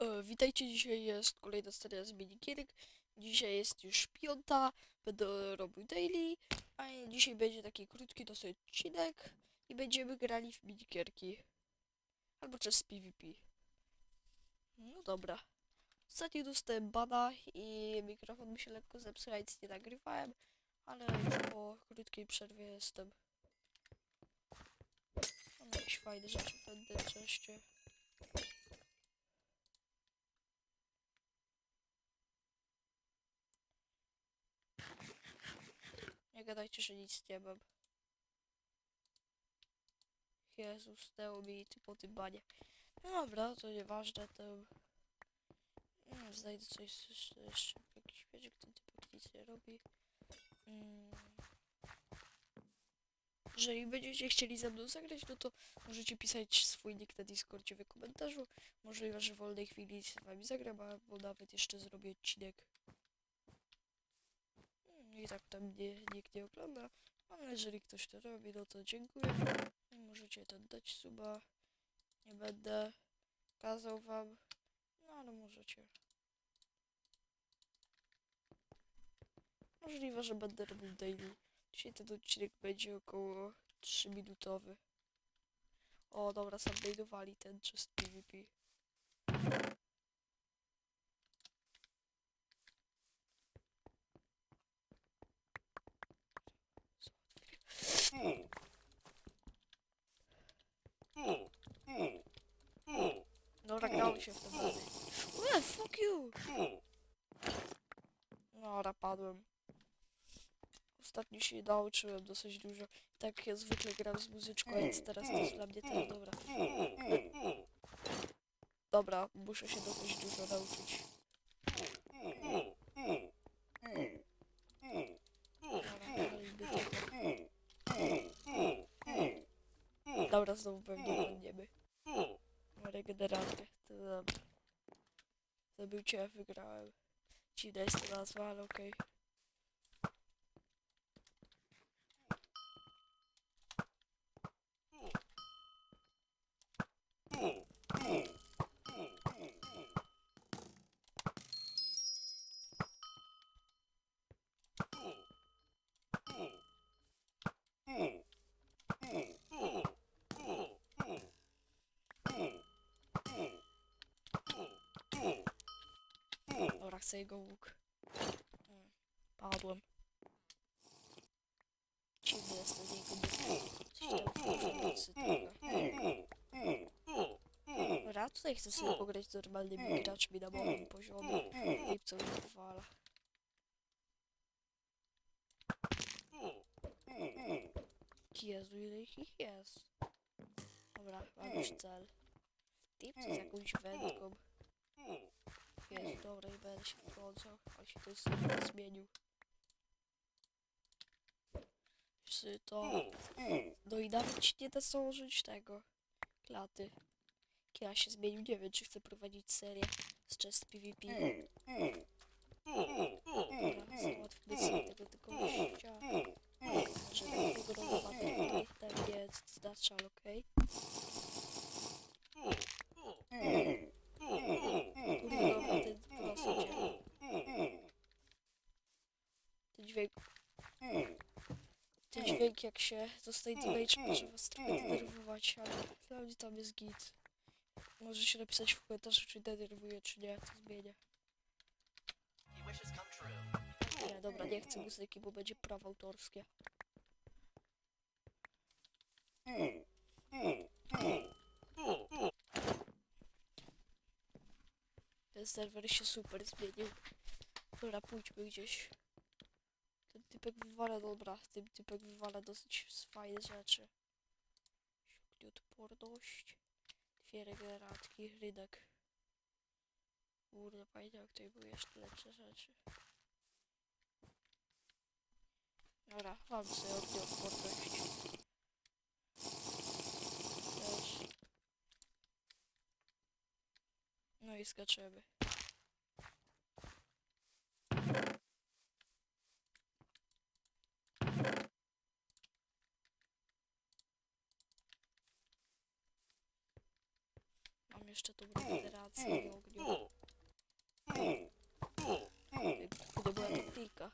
E, witajcie, dzisiaj jest kolejna seria z minikierek. Dzisiaj jest już piąta, będę robił daily, a dzisiaj będzie taki krótki dosyć odcinek i będziemy grali w minikierki. Albo przez PvP. No dobra. Ostatnio dostałem bana i mikrofon mi się lekko zepsuł, nic nie nagrywałem, ale po krótkiej przerwie jestem. Mam jakieś fajne rzeczy będę częściej. Gadajcie, że nic nie mam. Jezus, zdęło mi ty po tym banie. No dobra, to nieważne, to... Mm, znajdę coś jeszcze, jeszcze jakiś śmieciek, ten typ nic nie robi. Mm. Jeżeli będziecie chcieli ze mną zagrać, no to możecie pisać swój nick na Discordzie w komentarzu. Możliwe, że w wolnej chwili z wami zagram, albo nawet jeszcze zrobię odcinek I tak tam mnie nikt nie ogląda, ale jeżeli ktoś to robi, no to dziękuję. I możecie ten dać suba. Nie będę kazał wam, no ale możecie. Możliwe, że będę robił daily. Dzisiaj ten odcinek będzie około 3 minutowy. O, dobra, sam ten just PvP. Dobra, grało się w tym. Ue, fuck you! Dobra, padłem. Ostatnio się nauczyłem dosyć dużo. Tak jak zwykle gram z muzyczką, więc teraz to jest dla mnie tak dobra. Dobra, muszę się dosyć dużo nauczyć. Dobra, znowu pewnie będziemy. Mam regeneratkę, to dobra. Zabił cię, wygrałem. Dziwna jest ta nazwa, ale okej. Dobra, chcę jego łuk. Mm, Padłem. Dziwny jest tam wkurzący trochę. Dobra, tutaj chcę sobie pograć z normalnymi graczmi na moim poziomie. I co mi wywala. Jezu, ile ich jest. Dobra, mam już cel. Tip z jakąś wędką. Jest, dobra, i będę się wtrącał, ale się to zmienił. Czy to... No i nawet ci nie da założyć tego. Klaty. Ja się zmienił, nie wiem, czy chcę prowadzić serię z Chest PvP. Dobra, załatwmy sobie tego tylko gościa. Że robowa tutaj, tak znaczy, ale okej. Kurwa, ten proszę cię. Ten dźwięk. Ten dźwięk jak się zostaje damage może was trochę denerwować, ale dla mnie tam jest git. Możecie napisać w komentarzu, czy denerwuje, czy nie, to zmienia. Nie, dobra, nie chcę muzyki, bo będzie prawo autorskie. Ten serwer się super zmienił. Dobra, pójdźmy gdzieś. Typek wywala, dobra, ten typek wywala dosyć fajne rzeczy. Ognioodporność. Dwie regeneratki, rynek. Kurde, pamiętam jak tutaj były jeszcze lepsze rzeczy. Dobra, mam sobie ognioodporność. Też. No i skaczemy. jeszcze tą regenerację do ogniu. Gdy była replika.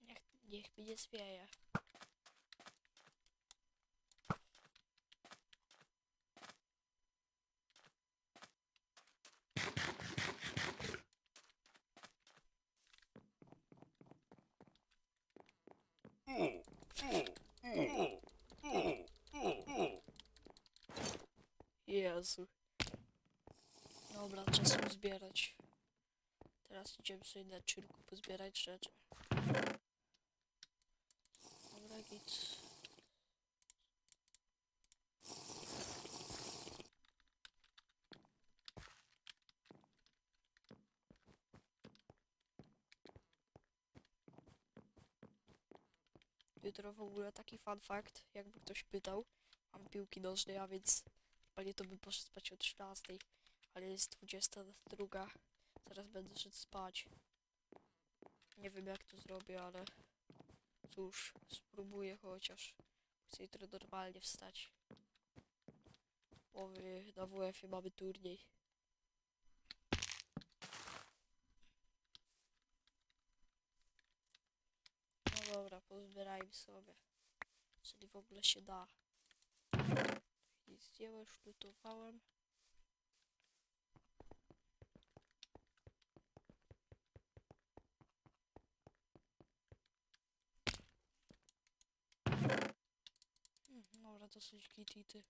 Niech, niech mnie zwieje. Jezu. Dobra, czas zbierać. Teraz idziemy sobie na pozbierać rzeczy. Dobra, git. Jutro w ogóle taki fun fact, jakby ktoś pytał. Mam piłki nożnej, a więc chyba nie to bym poszedł spać o 13, ale jest 22. Zaraz będę szedł spać. Nie wiem jak to zrobię, ale cóż, spróbuję chociaż. Chcę jutro normalnie wstać. My na WF-ie mamy turniej. No dobra, pozbierajmy sobie. Jeżeli w ogóle się da. Nic nie ma, już lutowałem. Hmm, Dobra, dosyć gitity.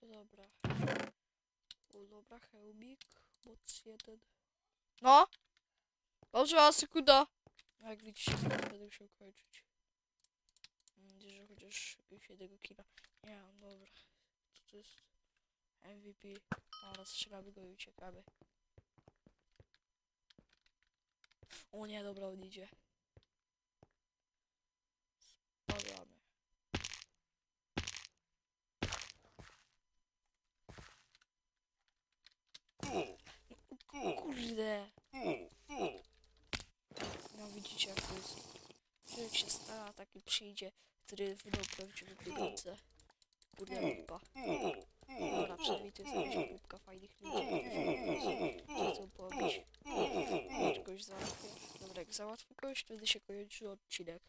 To dobra. O, dobra, hełmik, moc jeden. No! Dobrze, sekunda! No, Jak widzicie, będę musiał kończyć. Mam nadzieję, że chociaż jakiegoś jednego killa. Nie, no dobra. Co to jest? MVP. Dobra, strzelamy go i uciekamy. O nie, dobra, on idzie. Spadamy. Kurde. Widzicie jak to jest. Człowiek się stara, taki przyjdzie, który wydał prawdziwe pieniądze. Kurde lupa. Dobra, przynajmniej to jest jakaś grupka fajnych ludzi, którzy chcą pobić. Może kogoś załatwię. Dobra, jak załatwię kogoś, wtedy się kończy odcinek.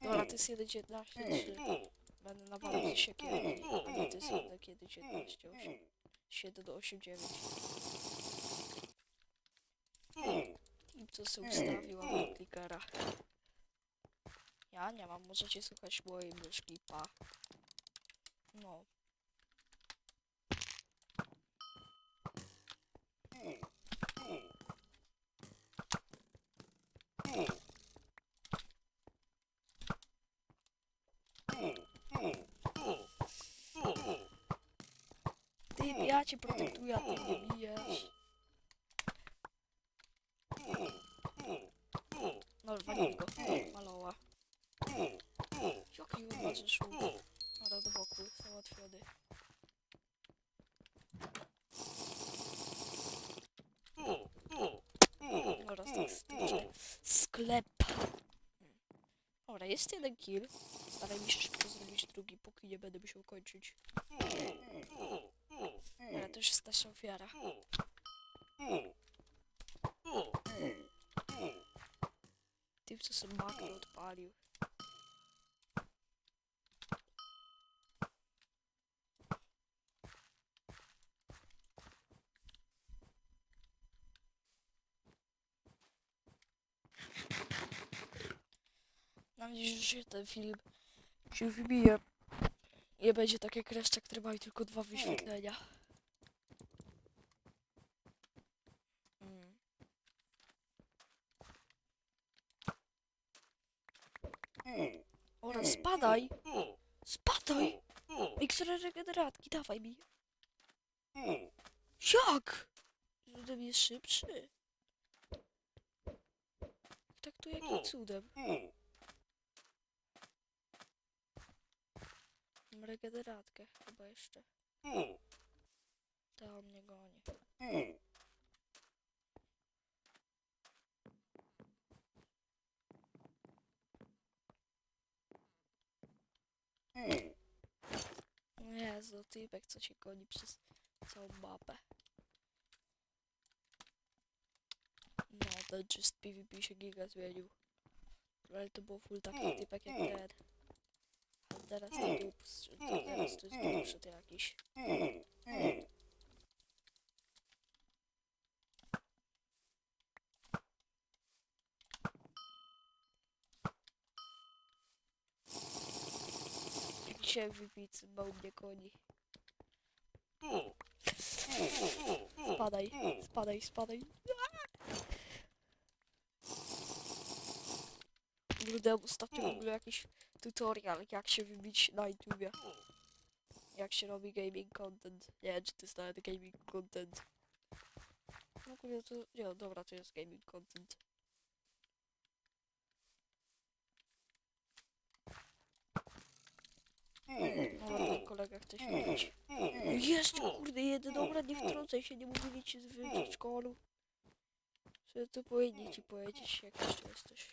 Dobra, to jest 1.19.3. Będę nawalał siekierę. A nie, to jest jednak 1.19.8. 7 do 8.9. I co sobie ustawiłam do klikera. Ja nie mam, możecie słuchać mojej myszki, pa. No. Ty, ja cię protektuję, a ty mnie. No, go. Maloła. Jaki on ma szum. Dobra, do boku, załatwiony. Dobra, teraz tyczy sklep. Dobra, jest jeden kill. Staraj mi się szybko zrobić drugi, póki nie będę musiał kończyć. Dobra, to już jest nasza ofiara. Tym, co sobie makro odpalił. Mam nadzieję, że się ten film się wybije. Nie będzie tak jak reszta, które mają tylko dwa wyświetlenia. Mm. Ora, spadaj! Spadaj! Miksera regeneratki, dawaj mi. Jak? Cudem jest szybszy. Tak to jakim cudem? Mam regeneratkę chyba jeszcze. Ta on mnie goni. O Jezu, typek co cię goni przez całą mapę. No, ten just PvP się giga zmienił. Ale to był full taki typek jak ten. A teraz to był, teraz to jest bullshit jakiś. Dzisiaj wypicy, bo mnie goni. Spadaj, spadaj, spadaj. Oglądałem ostatnio w ogóle jakiś tutorial, jak się wybić na YouTubie. Jak się robi gaming content. Nie wiem, czy to jest nawet gaming content. No kurde, to... Nie, no, dobra, to jest gaming content. Dobra, kolega chce się bić. Jeszcze kurde, jeden, dobra, nie wtrącaj się, nie mówili ci z przedszkolu. Że to powinni ci powiedzieć, jak jeszcze jesteś.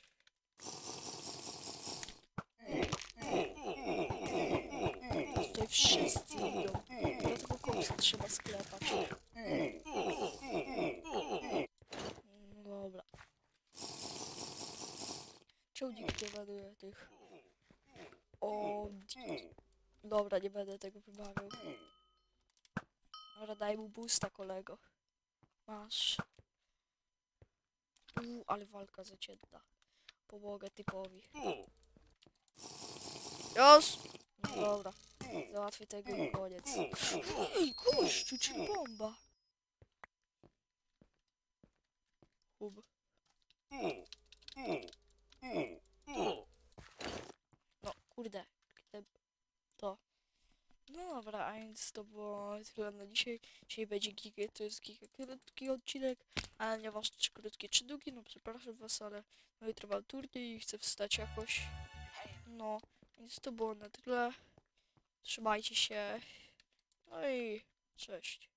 Tutaj wszyscy idą. Dlatego koksa trzeba sklepać. No dobra. Czemu nikt nie ładuje tych... O... Dobra, nie będę tego wymawiał. Dobra, daj mu boosta, kolego. Masz. Uuu, ale walka zacięta. Pomogę typowi. Już! No dobra. Załatwię tego i koniec. Ej, gościu, czy bomba? Hub. No, kurde. Te- To. No dobra, a więc to było tyle na dzisiaj. Dzisiaj będzie giga, to jest giga krótki odcinek, ale nieważne czy krótki czy długi, no przepraszam was, ale no jutro mam turniej i chcę wstać jakoś. No, więc to było na tyle. Trzymajcie się. No i cześć.